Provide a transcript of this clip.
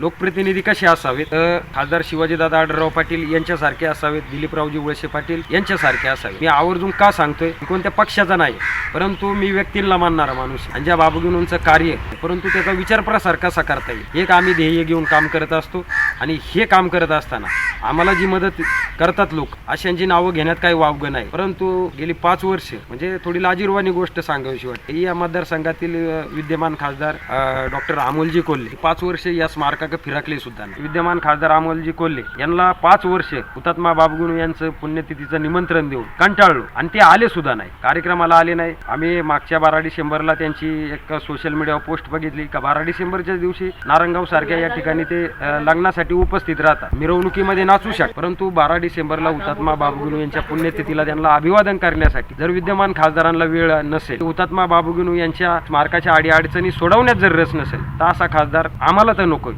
लोकप्रतिनिधी कसे असावेत? खासदार शिवाजीदादा आढळराव पाटील यांच्यासारखे असावेत दिलीपरावजी वळसे पाटील यांच्यासारखे असावे मी आवर्जून का सांगतोय? कोणत्या पक्षाचा नाही परंतु मी व्यक्तींना मानणारा माणूस आणि ज्या बाबूगिनूंचं कार्य परंतु त्याचा विचार प्रसार कसा करता येईल? हे आम्ही ध्येय घेऊन काम करत असतो आणि हे काम करत असताना आम्हाला जी मदत करतात लोक अशांची नावं घेण्यात काही वावग नाही. परंतु गेली पाच वर्ष म्हणजे थोडी लाजीरवाणी गोष्ट सांगावीशी वाटते. या मतदारसंघातील विद्यमान खासदार डॉक्टर अमोलजी कोल्हे. पाच वर्ष या स्मारकाकडे फिरकले सुद्धा नाही. विद्यमान खासदार अमोलजी कोल्हे यांना पाच वर्ष हुतात्मा बाबगुण यांचं पुण्यतिथीचं निमंत्रण देऊन कंटाळलो. आणि ते आले सुद्धा नाही. कार्यक्रमाला आले नाही. आम्ही मागच्या बारा डिसेंबरला त्यांची एक सोशल मीडियावर पोस्ट बघितली. का बारा डिसेंबरच्या दिवशी नारंगाव सारख्या या ठिकाणी ते लग्नासाठी उपस्थित राहतात. मिरवणुकीमध्ये नाचू शकतात परंतु बारा डिसेंबरला हुतात्मा बाबूगिनू यांच्या पुण्यतिथीला त्यांना अभिवादन करण्यासाठी जर विद्यमान खासदारांना वेळ नसेल हुतात्मा बाबूगिनू यांच्या स्मारकाच्या अडीअडचणी सोडवण्यात जर रस नसेल तर असा खासदार आम्हाला तर नकोय.